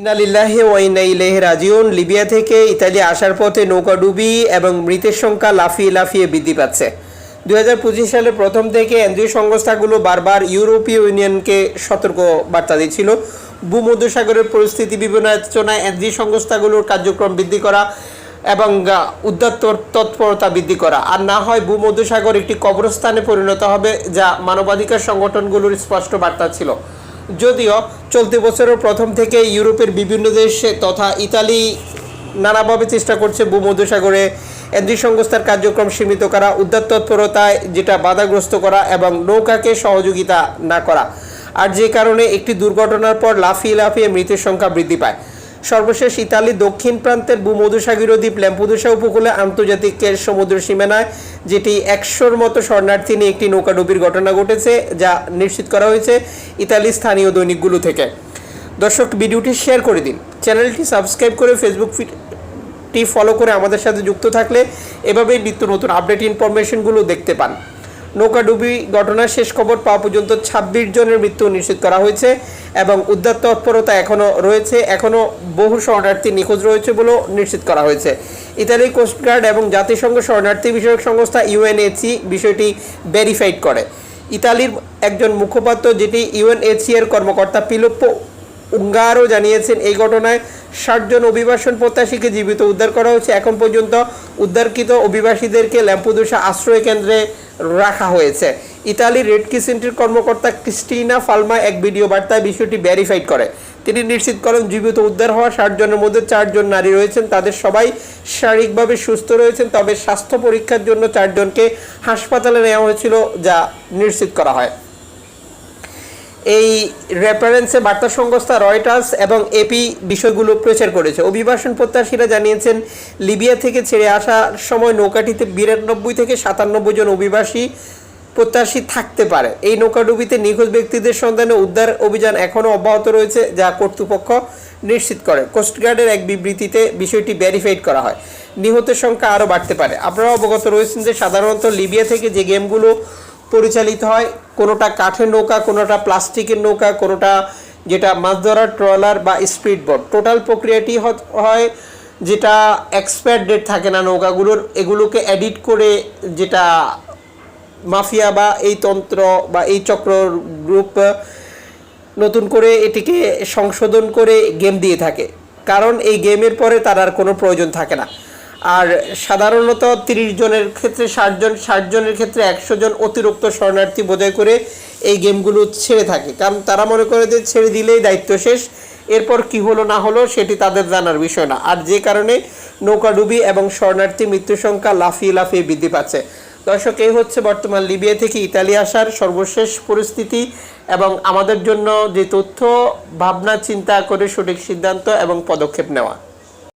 ইন্নালিল্লাহি ওয়াইনা ইলাইহি রাজিউন। লিবিয়া থেকে ইতালি আসার পথে নৌকাডুবি এবং মৃতের সংখ্যা লাফিয়ে লাফিয়ে বৃদ্ধি পাচ্ছে। দুই সালের প্রথম থেকে এনজিও সংস্থাগুলো বারবার ইউরোপীয় ইউনিয়নকে সতর্ক বার্তা দিচ্ছিল। ভূমধ্যসাগরের পরিস্থিতি বিবেচনায় এনজিও সংস্থাগুলোর কার্যক্রম বৃদ্ধি করা এবং তৎ- তৎপরতা বৃদ্ধি করা। আর না হয় ভূমধ্যসাগর একটি কবরস্থানে পরিণত হবে, যা মানবাধিকার সংগঠনগুলোর স্পষ্ট বার্তা ছিল। যদিও চলতি বছরের প্রথম থেকে ইউরোপের বিভিন্ন দেশে তথা ইতালি নানাভাবে চেষ্টা করছে ভূমধ্যসাগরে এনজি সংস্থার কার্যক্রম সীমিত করা, উদ্ধার তৎপরতায় যেটা বাধাগ্রস্ত করা এবং নৌকাকে সহযোগিতা না করা। আর যে কারণে একটি দুর্ঘটনার পর লাফিয়ে লাফিয়ে মৃতের সংখ্যা বৃদ্ধি পায়। সর্বশেষ ইতালির দক্ষিণ প্রান্তের ভূমধুসাগরীয় দ্বীপ ল্যাম্পুদুসা উপকূলে আন্তর্জাতিক সমুদ্র সীমানায়, যেটি একশোর মতো শরণার্থী নিয়ে একটি নৌকাডুবির ঘটনা ঘটেছে, যা নিশ্চিত করা হয়েছে ইতালির স্থানীয় দৈনিকগুলো থেকে। দর্শক, ভিডিওটি শেয়ার করে দিন। চ্যানেলটি সাবস্ক্রাইব করে ফেসবুক টি ফলো করে আমাদের সাথে যুক্ত থাকলে এভাবেই নিত্য নতুন আপডেট ইনফরমেশনগুলো দেখতে পান। নৌকাডুবি ঘটনার শেষ খবর পাওয়া পর্যন্ত ছাব্বিশ জনের মৃত্যু নিশ্চিত করা হয়েছে এবং উদ্ধার তৎপরতা এখনও রয়েছে। এখনও বহু শরণার্থী নিখোঁজ রয়েছে বলেও নিশ্চিত করা হয়েছে। ইতালি কোস্টগার্ড এবং জাতিসংঘ শরণার্থী বিষয়ক সংস্থা ইউএনএসি বিষয়টি ভেরিফাইড করে। ইতালির একজন মুখপাত্র যেটি ইউএনএসি এর কর্মকর্তা পিলোপ্পো উঙ্গারও জানিয়েছেন, এই ঘটনায় ষাটজন অভিবাসন প্রত্যাশীকে জীবিত উদ্ধার করা হয়েছে। এখন পর্যন্ত উদ্ধারকৃত অভিবাসীদেরকে ল্যাম্পুদোসা আশ্রয় কেন্দ্রে রাখা হয়েছে। ইতালির রেড ক্রিসেন্টের কর্মকর্তা ক্রিস্টিনা ফালমা এক ভিডিও বার্তায় বিষয়টি ভেরিফাইড করে। তিনি নিশ্চিত করেন, জীবিত উদ্ধার হওয়া ষাটজনের মধ্যে চারজন নারী রয়েছেন। তাদের সবাই শারীরিকভাবে সুস্থ রয়েছেন, তবে স্বাস্থ্য পরীক্ষার জন্য চারজনকে হাসপাতালে নেওয়া হয়েছিল, যা নিশ্চিত করা হয়। এই রেফারেন্সে বার্তা সংস্থা রয়টার্স এবং এপি বিষয়গুলো প্রচার করেছে। অভিবাসন প্রত্যাশীরা জানিয়েছেন, লিবিয়া থেকে ছেড়ে আসার সময় নৌকাটিতে বিরানব্বই থেকে সাতানব্বই জন অভিবাসী প্রত্যাশী থাকতে পারে। এই নৌকাডুবিতে নিখোঁজ ব্যক্তিদের সন্ধানে উদ্ধার অভিযান এখনও অব্যাহত রয়েছে, যা কর্তৃপক্ষ নিশ্চিত করে। কোস্টগার্ডের এক বিবৃতিতে বিষয়টি ভেরিফাইড করা হয়। নিহতের সংখ্যা আরও বাড়তে পারে। আপনারা অবগত রয়েছেন যে সাধারণত লিবিয়া থেকে যে গেমগুলো পরিচালিত হয়। কোনোটা কাঠের নৌকা, কোনোটা প্লাস্টিকের নৌকা, কোনোটা যেটা মাছ ধরার ট্রলার বা স্পিড বোট টোটাল প্রক্রিয়াটি হয় যেটা এক্সপায়ার ডেট থাকে না নৌকাগুলোর, এগুলোকে এডিট করে যেটা মাফিয়া বা এই তন্ত্র বা এই চক্র গ্রুপ নতুন করে এটিকে সংশোধন করে গেম দিয়ে থাকে। কারণ এই গেমের পরে তার আর কোনো প্রয়োজন থাকে না। আর সাধারণত তিরিশ জনের ক্ষেত্রে ষাট জন, ষাট জনের ক্ষেত্রে একশো জন অতিরিক্ত শরণার্থী বোঝাই করে এই গেমগুলো ছেড়ে থাকে। কারণ তারা মনে করে যে ছেড়ে দিলেই দায়িত্ব শেষ, এরপর কি হলো না হলো সেটি তাদের জানার বিষয় না। আর যে কারণে নৌকাডুবি এবং শরণার্থী মৃত্যু সংখ্যা লাফিয়ে লাফিয়ে বৃদ্ধি পাচ্ছে। দর্শক, এই হচ্ছে বর্তমান লিবিয়া থেকে ইতালি আসার সর্বশেষ পরিস্থিতি এবং আমাদের জন্য যে তথ্য, ভাবনা, চিন্তা করে সঠিক সিদ্ধান্ত এবং পদক্ষেপ নেওয়া।